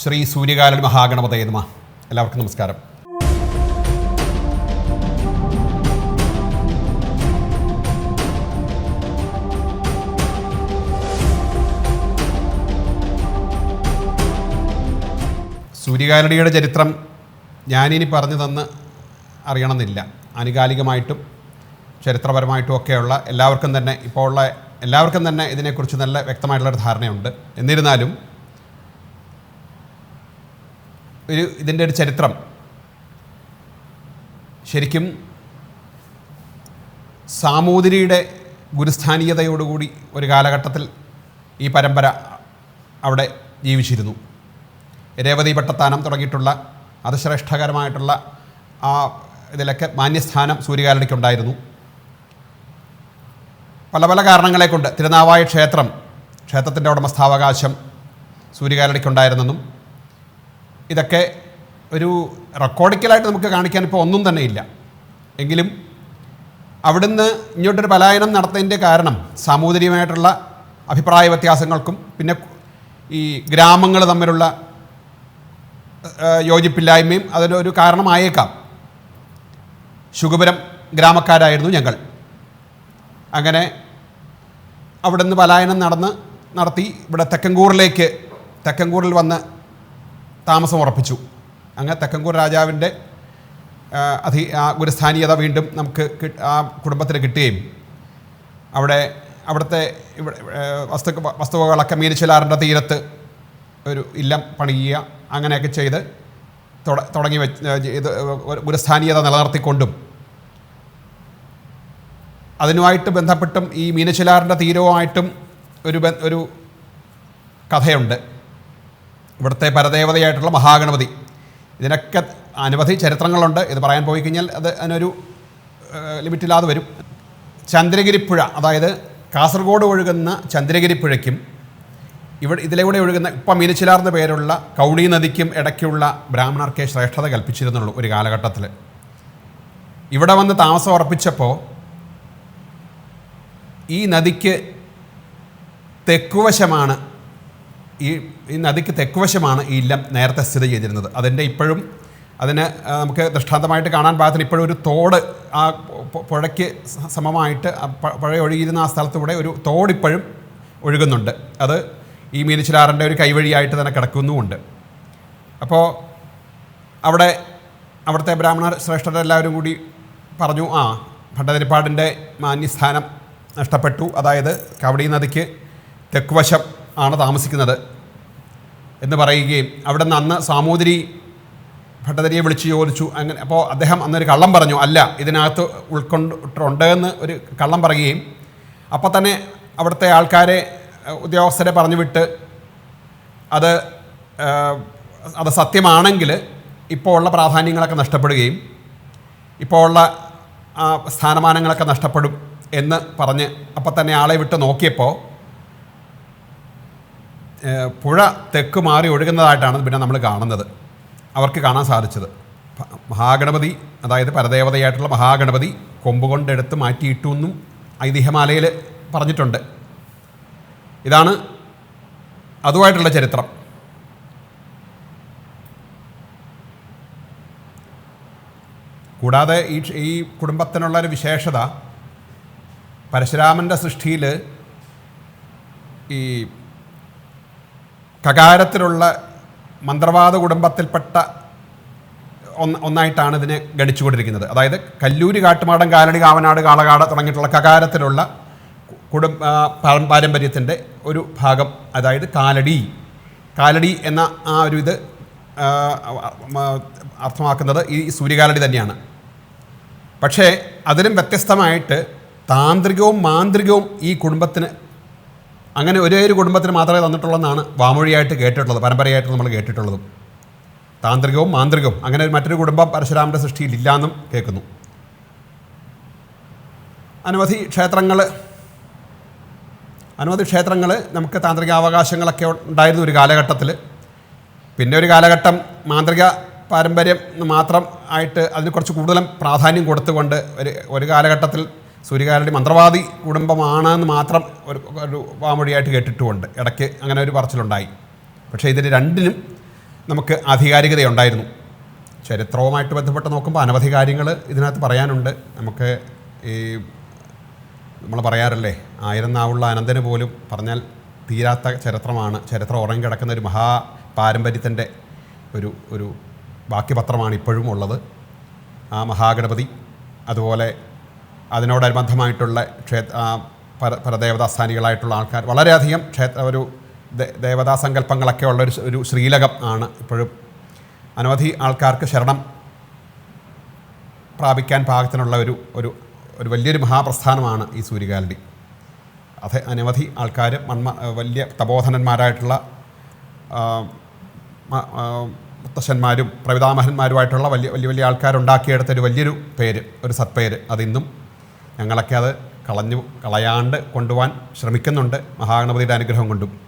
ശ്രീ സൂര്യകാലൻ മഹാഗണപതയ എല്ലാവർക്കും നമസ്കാരം. സൂര്യകാലടിയുടെ ചരിത്രം ഞാനിനി പറഞ്ഞു തന്ന് അറിയണമെന്നില്ല. ആനുകാലികമായിട്ടും ചരിത്രപരമായിട്ടും ഒക്കെയുള്ള എല്ലാവർക്കും തന്നെ ഇപ്പോൾ ഉള്ള എല്ലാവർക്കും തന്നെ ഇതിനെക്കുറിച്ച് നല്ല വ്യക്തമായിട്ടുള്ളൊരു ധാരണയുണ്ട്. എന്നിരുന്നാലും ഒരു ഇതിന്റെ ഒരു ചരിത്രം. ശരിക്കും സാമൂതിരിയുടെ ഗുരുസ്ഥാനീയതയോടുകൂടി ഒരു കാലഘട്ടത്തിൽ ഈ പരമ്പര അവിടെ ജീവിച്ചിരുന്നു. രേവതി പട്ടത്താനം തുടങ്ങിയിട്ടുള്ള അതിശ്രേഷ്ഠകരമായിട്ടുള്ള ആ ഇതിലൊക്കെ മാന്യസ്ഥാനം സൂര്യകാലടിക്കുണ്ടായിരുന്നു പല പല കാരണങ്ങളെ കൊണ്ട് തിരുനാവായ ക്ഷേത്രം ക്ഷേത്രത്തിന്റെ ഉടമസ്ഥാവകാശം സൂര്യകാലടിക്കുണ്ടായിരുന്നെന്നും ഇതൊക്കെ ഒരു റെക്കോർഡിക്കലായിട്ട് നമുക്ക് കാണിക്കാൻ ഇപ്പോൾ ഒന്നും തന്നെ ഇല്ല. എങ്കിലും അവിടുന്ന് ഇങ്ങോട്ടൊരു പലായനം നടത്തുന്നതിന്റെ കാരണം സാമൂതിരിയുമായിട്ടുള്ള അഭിപ്രായ വ്യത്യാസങ്ങൾക്കും പിന്നെ ഈ ഗ്രാമങ്ങൾ തമ്മിലുള്ള യോജിപ്പില്ലായ്മയും അതിനൊരു കാരണമായേക്കാം. ശുഗപുരം ഗ്രാമക്കാരായിരുന്നു ഞങ്ങൾ. അങ്ങനെ അവിടുന്ന് പലായനം നടന്ന് നടത്തി ഇവിടെ തെക്കൻകൂറിലേക്ക് തെക്കൻകൂറിൽ വന്ന് താമസം ഉറപ്പിച്ചു. അങ്ങനെ തെക്കൻകൂർ രാജാവിന്റെ അധി ആ ഗുരുസ്ഥാനീയത വീണ്ടും നമുക്ക് ആ കുടുംബത്തിന് കിട്ടുകയും. അവിടെ അവിടുത്തെ ഇവിടെ വസ്തു വസ്തുവകളൊക്കെ മീനച്ചിലാറിന്റെ തീരത്ത് ഒരു ഇല്ലം പണിയുക അങ്ങനെയൊക്കെ ചെയ്ത് തുടങ്ങി വെച്ച് ഇത് ഒരു ഗുരുസ്ഥാനീയത നിലനിർത്തിക്കൊണ്ടും. അതിനുമായിട്ട് ബന്ധപ്പെട്ടും ഈ മീനച്ചിലാറിന്റെ തീരവുമായിട്ടും ഒരു ഒരു കഥയുണ്ട്. ഇവിടുത്തെ പരദേവതയായിട്ടുള്ള മഹാഗണപതി. ഇതിനൊക്കെ അനവധി ചരിത്രങ്ങളുണ്ട്. ഇത് പറയാൻ പോയി കഴിഞ്ഞാൽ അത് അതിനൊരു ലിമിറ്റില്ലാതെ വരും. ചന്ദ്രഗിരിപ്പുഴ അതായത് കാസർഗോഡ് ഒഴുകുന്ന ചന്ദ്രഗിരിപ്പുഴയ്ക്കും ഇവിടെ ഇതിലൂടെ ഒഴുകുന്ന ഇപ്പം മീനച്ചിലാർന്ന പേരുള്ള കൗളി നദിക്കും ഇടയ്ക്കുള്ള ബ്രാഹ്മണർക്ക് ശ്രേഷ്ഠത കൽപ്പിച്ചിരുന്നുള്ളൂ ഒരു കാലഘട്ടത്തിൽ. ഇവിടെ വന്ന് താമസം ഉറപ്പിച്ചപ്പോൾ ഈ നദിക്ക് തെക്കുവശമാണ് ഈ ഈ നദിക്ക് തെക്കുവശമാണ് ഈ ഇല്ലം നേരത്തെ സ്ഥിതി ചെയ്തിരുന്നത്. അതിന്റെ ഇപ്പോഴും അതിന് നമുക്ക് ദൃഷ്ടാന്തമായിട്ട് കാണാൻ പാകത്തിന് ഇപ്പോഴും ഒരു തോട് ആ പുഴയ്ക്ക് സമമായിട്ട് പഴയ പുഴ ഒഴുകിയിരുന്ന ആ സ്ഥലത്തൂടെ ഒരു തോട് ഇപ്പോഴും ഒഴുകുന്നുണ്ട്. അത് ഈ മീനച്ചിലാറിന്റെ ഒരു കൈവഴിയായിട്ട് തന്നെ കിടക്കുന്നുമുണ്ട്. അപ്പോൾ അവിടെ അവിടുത്തെ ബ്രാഹ്മണ ശ്രേഷ്ഠരെല്ലാവരും കൂടി പറഞ്ഞു ആ ഭട്ടതിരിപ്പാടിന്റെ മാന്യസ്ഥാനം നഷ്ടപ്പെട്ടു. അതായത് കവടി നദിക്ക് തെക്കുവശം ആണ് താമസിക്കുന്നത് എന്ന് പറയുകയും അവിടെ നിന്ന് അന്ന് സാമൂതിരി ഭട്ടതിരിയെ വിളിച്ച് ചോദിച്ചു. അങ്ങനെ അപ്പോൾ അദ്ദേഹം അന്നൊരു കള്ളം പറഞ്ഞു അല്ല ഇതിനകത്ത് ഉൾക്കൊണ്ടിട്ടുണ്ട് എന്ന് ഒരു കള്ളം പറയുകയും അപ്പോൾ തന്നെ അവിടുത്തെ ആൾക്കാരെ ഉദ്യോഗസ്ഥരെ പറഞ്ഞു വിട്ട് അത് അത് സത്യമാണെങ്കിൽ ഇപ്പോൾ ഉള്ള പ്രാധാന്യങ്ങളൊക്കെ നഷ്ടപ്പെടുകയും ഇപ്പോൾ ഉള്ള സ്ഥാനമാനങ്ങളൊക്കെ നഷ്ടപ്പെടും എന്ന് പറഞ്ഞ് അപ്പം തന്നെ ആളെ വിട്ട് നോക്കിയപ്പോൾ പുഴ തെക്ക് മാറി ഒഴുകുന്നതായിട്ടാണ് പിന്നെ നമ്മൾ കാണുന്നത്. അവർക്ക് കാണാൻ സാധിച്ചത്. മഹാഗണപതി അതായത് പരദേവതയായിട്ടുള്ള മഹാഗണപതി കൊമ്പുകൊണ്ടെടുത്ത് മാറ്റിയിട്ടു എന്നും ഐതിഹ്യമാലയിൽ പറഞ്ഞിട്ടുണ്ട്. ഇതാണ് അതുമായിട്ടുള്ള ചരിത്രം. കൂടാതെ ഈ ഈ കുടുംബത്തിനുള്ള ഒരു വിശേഷത പരശുരാമന്റെ സൃഷ്ടിയിൽ ഈ കകാരത്തിലുള്ള മന്ത്രവാദ കുടുംബത്തിൽപ്പെട്ട ഒന്ന് ഒന്നായിട്ടാണ് ഇതിനെ ഗണിച്ചുകൊണ്ടിരിക്കുന്നത്. അതായത് കല്ലൂരി കാട്ടുമാടം കാലടി കാവനാട് കാളകാട് തുടങ്ങിയിട്ടുള്ള കകാരത്തിലുള്ള കുടും പാരമ്പര്യത്തിന്റെ ഒരു ഭാഗം അതായത് കാലടി. കാലടി എന്ന ആ ഒരു ഇത് അർത്ഥമാക്കുന്നത് ഈ സൂര്യകാലടി തന്നെയാണ്. പക്ഷേ അതിലും വ്യത്യസ്തമായിട്ട് താന്ത്രികവും മാന്ത്രികവും ഈ കുടുംബത്തിന് അങ്ങനെ ഒരേ ഒരു കുടുംബത്തിന് മാത്രമേ തന്നിട്ടുള്ളതെന്നാണ് വാമൊഴിയായിട്ട് കേട്ടിട്ടുള്ളത് പരമ്പരയായിട്ട് നമ്മൾ കേട്ടിട്ടുള്ളതും. താന്ത്രികവും മാന്ത്രികവും അങ്ങനെ മറ്റൊരു കുടുംബം പരശുരാമന്റെ സൃഷ്ടിയിൽ ഇല്ലാന്നും കേൾക്കുന്നു. അനവധി ക്ഷേത്രങ്ങൾ അനവധി ക്ഷേത്രങ്ങൾ നമുക്ക് താന്ത്രിക അവകാശങ്ങളൊക്കെ ഉണ്ടായിരുന്ന ഒരു കാലഘട്ടത്തിൽ പിന്നെ ഒരു കാലഘട്ടം മാന്ത്രിക പാരമ്പര്യം മാത്രം ആയിട്ട് അതിന് കുറച്ച് കൂടുതലും പ്രാധാന്യം കൊടുത്തുകൊണ്ട് ഒരു ഒരു കാലഘട്ടത്തിൽ സൂര്യകാരന്റെ മന്ത്രവാദി കുടുംബമാണ് എന്ന് മാത്രം ഒരു ഒരു വാമൊഴിയായിട്ട് കേട്ടിട്ടുമുണ്ട്. ഇടയ്ക്ക് അങ്ങനെ ഒരു പറച്ചിലുണ്ടായി. പക്ഷേ ഇതിന് രണ്ടിനും നമുക്ക് ആധികാരികതയുണ്ടായിരുന്നു. ചരിത്രവുമായിട്ട് ബന്ധപ്പെട്ട് നോക്കുമ്പോൾ അനവധി കാര്യങ്ങൾ ഇതിനകത്ത് പറയാനുണ്ട്. നമുക്ക് ഈ നമ്മൾ പറയാറില്ലേ ആയിരം നാവുള്ള അനന്തന് പോലും പറഞ്ഞാൽ തീരാത്ത ചരിത്രമാണ്. ചരിത്രം ഉറങ്ങി കിടക്കുന്ന ഒരു മഹാ പാരമ്പര്യത്തിന്റെ ഒരു ഒരു ബാക്കി പത്രമാണ് ഇപ്പോഴും ഉള്ളത്. ആ മഹാഗണപതി അതുപോലെ അതിനോടനുബന്ധമായിട്ടുള്ള ക്ഷേത്ര പരദേവതാസ്ഥാനികളായിട്ടുള്ള ആൾക്കാർ. വളരെയധികം ക്ഷേത്ര ഒരു ദേവതാസങ്കല്പങ്ങളൊക്കെ ദേവതാ സങ്കല്പങ്ങളൊക്കെ ഉള്ള ഒരു ഒരു ശ്രീലകം ആണ് ഇപ്പോഴും. അനവധി ആൾക്കാർക്ക് ശരണം പ്രാപിക്കാൻ പാകത്തിനുള്ള ഒരു ഒരു ഒരു വലിയൊരു മഹാപ്രസ്ഥാനമാണ് ഈ സൂര്യകാലടി. അത് അനവധി ആൾക്കാർ മൺമ വലിയ തപോധനന്മാരായിട്ടുള്ള മുത്തശ്ശന്മാരും പ്രവിതാമഹന്മാരുമായിട്ടുള്ള വലിയ വലിയ വലിയ ആൾക്കാരുണ്ടാക്കിയെടുത്ത ഒരു വലിയൊരു പേര് ഒരു സത്പേര് അതിന്നും ഞങ്ങളൊക്കെ അത് കളഞ്ഞു കളയാണ്ട് കൊണ്ടുപോകാൻ ശ്രമിക്കുന്നുണ്ട്. മഹാഗണപതിയുടെ അനുഗ്രഹം കൊണ്ടും.